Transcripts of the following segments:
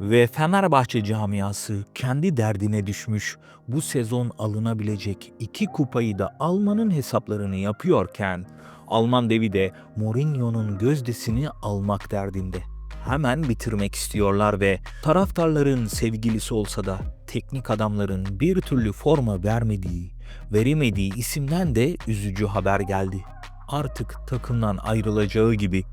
Ve Fenerbahçe camiası kendi derdine düşmüş. Bu sezon alınabilecek iki kupayı da almanın hesaplarını yapıyorken Alman devi de Mourinho'nun gözdesini almak derdinde. Hemen bitirmek istiyorlar ve taraftarların sevgilisi olsa da teknik adamların bir türlü forma vermediği, veremediği isimden de üzücü haber geldi. Artık takımdan ayrılacağı gibi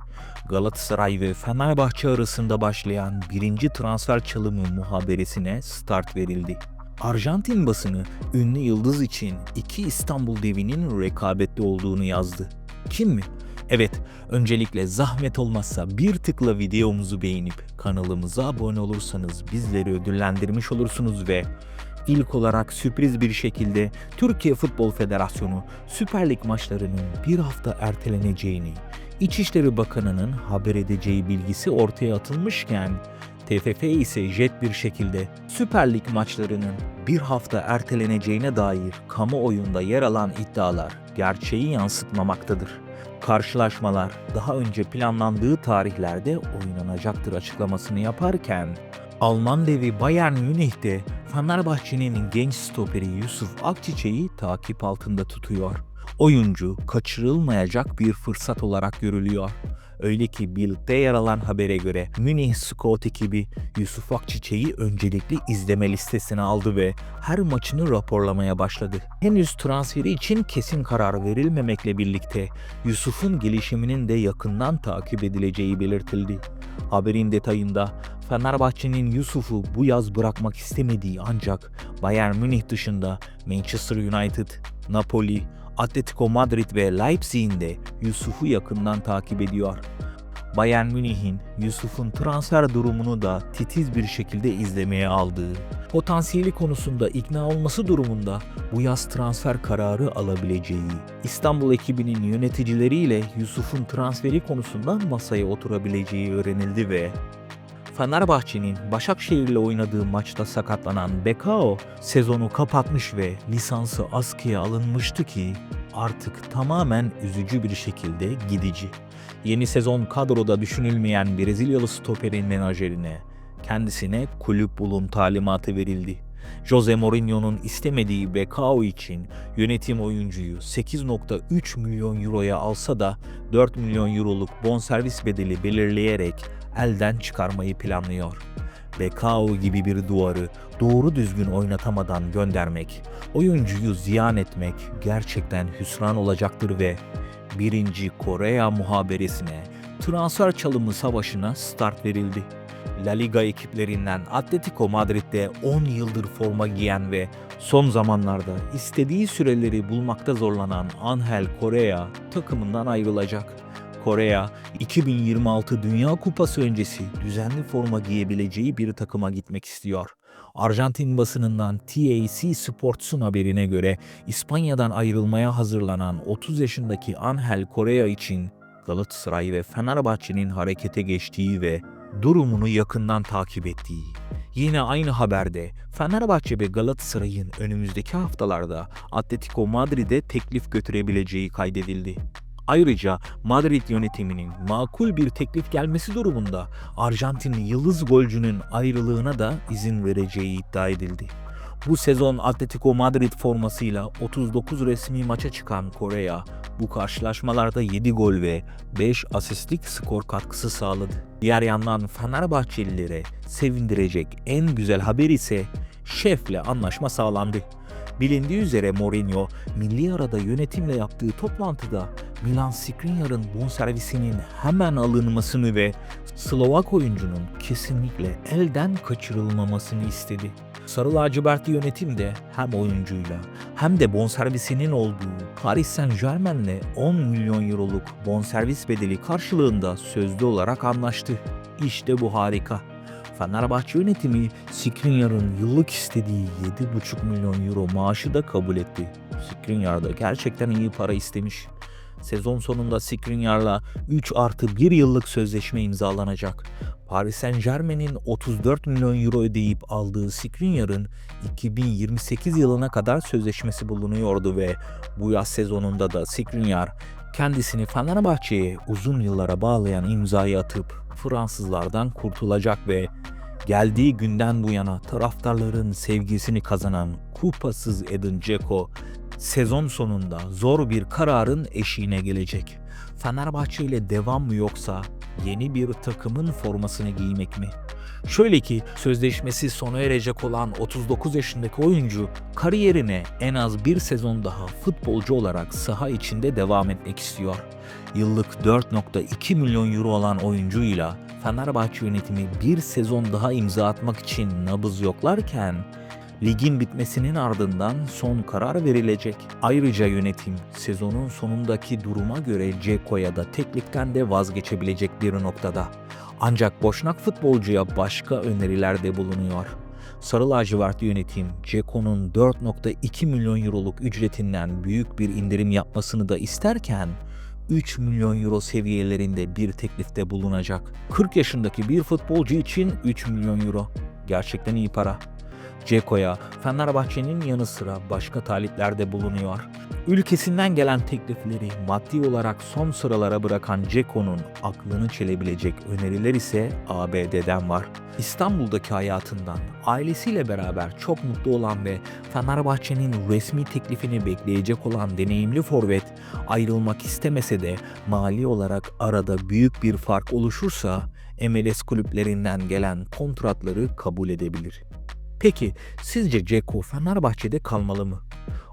Galatasaray ve Fenerbahçe arasında başlayan birinci transfer çalımı muhaberesine start verildi. Arjantin basını ünlü yıldız için iki İstanbul devinin rekabetli olduğunu yazdı. Kim mi? Evet, öncelikle zahmet olmazsa bir tıkla videomuzu beğenip kanalımıza abone olursanız bizleri ödüllendirmiş olursunuz ve ilk olarak sürpriz bir şekilde Türkiye Futbol Federasyonu Süper Lig maçlarının bir hafta erteleneceğini, İçişleri Bakanı'nın haber edeceği bilgisi ortaya atılmışken TFF ise jet bir şekilde Süper Lig maçlarının bir hafta erteleneceğine dair kamuoyunda yer alan iddialar gerçeği yansıtmamaktadır. Karşılaşmalar daha önce planlandığı tarihlerde oynanacaktır açıklamasını yaparken Alman devi Bayern Münih'te Fenerbahçe'nin genç stoperi Yusuf Akçiçek'i takip altında tutuyor. Oyuncu kaçırılmayacak bir fırsat olarak görülüyor. Öyle ki Bild'de yer alan habere göre Münih Scout ekibi Yusuf Akçiçek'i öncelikli izleme listesine aldı ve her maçını raporlamaya başladı. Henüz transferi için kesin karar verilmemekle birlikte Yusuf'un gelişiminin de yakından takip edileceği belirtildi. Haberin detayında Fenerbahçe'nin Yusuf'u bu yaz bırakmak istemediği ancak Bayern Münih dışında Manchester United, Napoli, Atletico Madrid ve Leipzig'in de Yusuf'u yakından takip ediyor. Bayern Münih'in Yusuf'un transfer durumunu da titiz bir şekilde izlemeye aldığı, potansiyeli konusunda ikna olması durumunda bu yaz transfer kararı alabileceği, İstanbul ekibinin yöneticileriyle Yusuf'un transferi konusunda masaya oturabileceği öğrenildi ve Fenerbahçe'nin Başakşehir'le oynadığı maçta sakatlanan Bekao sezonu kapatmış ve lisansı askıya alınmıştı ki artık tamamen üzücü bir şekilde gidici. Yeni sezon kadroda düşünülmeyen Brezilyalı stoperin menajerine kendisine kulüp bulun talimatı verildi. Jose Mourinho'nun istemediği Bekao için yönetim oyuncuyu 8.3 milyon euroya alsa da 4 milyon euroluk bonservis bedeli belirleyerek elden çıkarmayı planlıyor. Bekao gibi bir duvarı doğru düzgün oynatamadan göndermek, oyuncuyu ziyan etmek gerçekten hüsran olacaktır ve birinci Korea muhaberesine transfer çalımı savaşına start verildi. La Liga ekiplerinden Atletico Madrid'de 10 yıldır forma giyen ve son zamanlarda istediği süreleri bulmakta zorlanan Angel Correa takımından ayrılacak. Korea 2026 Dünya Kupası öncesi düzenli forma giyebileceği bir takıma gitmek istiyor. Arjantin basınından TAC Sports'un haberine göre İspanya'dan ayrılmaya hazırlanan 30 yaşındaki Angel Korea için Galatasaray ve Fenerbahçe'nin harekete geçtiği ve durumunu yakından takip ettiği. Yine aynı haberde Fenerbahçe ve Galatasaray'ın önümüzdeki haftalarda Atletico Madrid'e teklif götürebileceği kaydedildi. Ayrıca Madrid yönetiminin makul bir teklif gelmesi durumunda Arjantinli yıldız golcünün ayrılığına da izin vereceği iddia edildi. Bu sezon Atletico Madrid formasıyla 39 resmi maça çıkan Korea bu karşılaşmalarda 7 gol ve 5 asistlik skor katkısı sağladı. Diğer yandan Fenerbahçelilere sevindirecek en güzel haber ise şefle anlaşma sağlandı. Bilindiği üzere Mourinho, milli arada yönetimle yaptığı toplantıda Milan Skriniar'ın bonservisinin hemen alınmasını ve Slovak oyuncunun kesinlikle elden kaçırılmamasını istedi. Sarı lacivertli yönetim de hem oyuncuyla hem de bonservisinin olduğu Paris Saint Germain'le 10 milyon euroluk bonservis bedeli karşılığında sözlü olarak anlaştı. İşte bu harika. Fenerbahçe yönetimi Skriniar'ın yıllık istediği 7,5 milyon euro maaşı da kabul etti. Skriniar da gerçekten iyi para istemiş. Sezon sonunda Skriniar'la 3 artı 1 yıllık sözleşme imzalanacak. Paris Saint Germain'in 34 milyon euro ödeyip aldığı Skriniar'ın 2028 yılına kadar sözleşmesi bulunuyordu ve bu yaz sezonunda da Skriniar kendisini Fenerbahçe'ye uzun yıllara bağlayan imzayı atıp Fransızlardan kurtulacak ve Geldiği günden bu yana taraftarların sevgisini kazanan kupasız Edin Dzeko sezon sonunda zor bir kararın eşiğine gelecek. Fenerbahçe ile devam mı yoksa yeni bir takımın formasını giymek mi? Şöyle ki sözleşmesi sona erecek olan 39 yaşındaki oyuncu kariyerine en az bir sezon daha futbolcu olarak saha içinde devam etmek istiyor. Yıllık 4.2 milyon euro olan oyuncuyla Fenerbahçe yönetimi bir sezon daha imza atmak için nabız yoklarken ligin bitmesinin ardından son karar verilecek. Ayrıca yönetim sezonun sonundaki duruma göre Ceko'ya da teklikten de vazgeçebilecek bir noktada. Ancak Boşnak futbolcuya başka önerilerde bulunuyor. Sarı lacivert yönetim Ceko'nun 4.2 milyon euroluk ücretinden büyük bir indirim yapmasını da isterken 3 milyon euro seviyelerinde bir teklifte bulunacak. 40 yaşındaki bir futbolcu için 3 milyon euro. Gerçekten iyi para. Ceko'ya Fenerbahçe'nin yanı sıra başka taliplerde bulunuyor. Ülkesinden gelen teklifleri maddi olarak son sıralara bırakan Ceko'nun aklını çelebilecek öneriler ise ABD'den var. İstanbul'daki hayatından ailesiyle beraber çok mutlu olan ve Fenerbahçe'nin resmi teklifini bekleyecek olan deneyimli forvet ayrılmak istemese de mali olarak arada büyük bir fark oluşursa MLS kulüplerinden gelen kontratları kabul edebilir. Peki sizce Ceko Fenerbahçe'de kalmalı mı?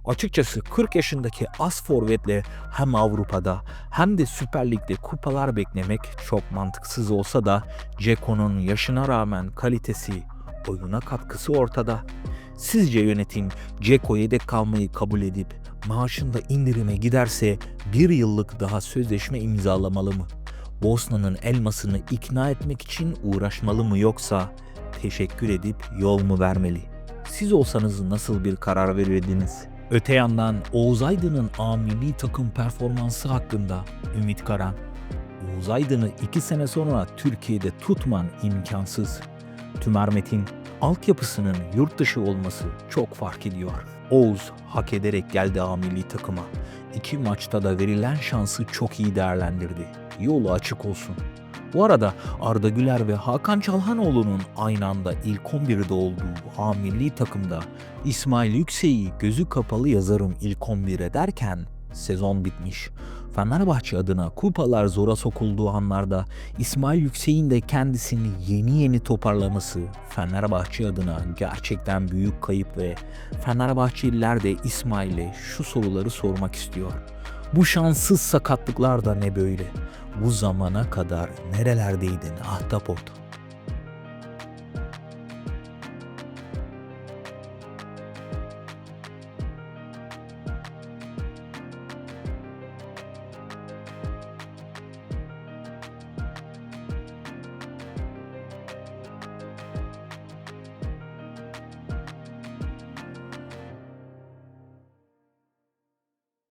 Açıkçası 40 yaşındaki as forvetle hem Avrupa'da hem de Süper Lig'de kupalar beklemek çok mantıksız olsa da Ceko'nun yaşına rağmen kalitesi, oyuna katkısı ortada. Sizce yönetim Ceko yedek kalmayı kabul edip maaşında indirime giderse bir yıllık daha sözleşme imzalamalı mı? Bosna'nın elmasını ikna etmek için uğraşmalı mı yoksa teşekkür edip yol mu vermeli? Siz olsanız nasıl bir karar verirdiniz? Öte yandan Oğuz Aydın'ın A milli takım performansı hakkında Ümit Karan. Oğuz Aydın'ı 2 sene sonra Türkiye'de tutman imkansız. Tümer Metin, altyapısının yurt dışı olması çok fark ediyor. Oğuz hak ederek geldi A milli takıma. İki maçta da verilen şansı çok iyi değerlendirdi. Yolu açık olsun. Bu arada Arda Güler ve Hakan Çalhanoğlu'nun aynı anda ilk 11'de olduğu A milli takımda İsmail Yüksek'i gözü kapalı yazarım ilk 11'e derken sezon bitmiş. Fenerbahçe adına kupalar zora sokulduğu anlarda İsmail Yüksek'in de kendisini yeni yeni toparlaması Fenerbahçe adına gerçekten büyük kayıp ve Fenerbahçeliler de İsmail'e şu soruları sormak istiyor. Bu şanssız sakatlıklar da ne böyle? Bu zamana kadar nerelerdeydin ahtapot?